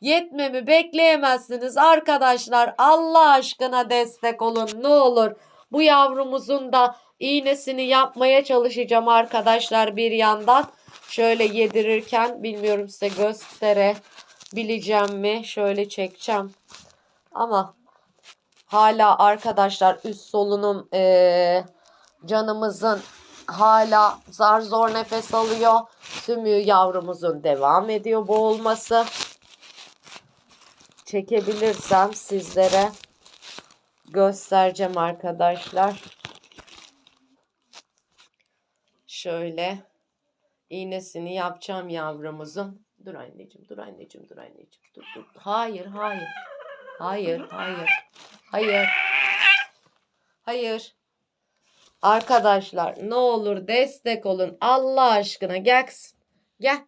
Yetmemi bekleyemezsiniz arkadaşlar. Allah aşkına destek olun ne olur. Bu yavrumuzun da iğnesini yapmaya çalışacağım arkadaşlar bir yandan. Şöyle yedirirken bilmiyorum size gösterebileceğim mi? Şöyle çekeceğim. Ama hala arkadaşlar üst solunum eee, canımızın hala zar zor nefes alıyor. Sümüğü yavrumuzun devam ediyor boğulması. Çekebilirsem sizlere göstereceğim arkadaşlar. Şöyle iğnesini yapacağım yavrumuzun. Dur anneciğim, dur anneciğim, dur anneciğim. Dur, dur. Hayır, hayır. Hayır, hayır. Hayır. Hayır. Arkadaşlar ne olur destek olun. Allah aşkına gel. kızım. Gel.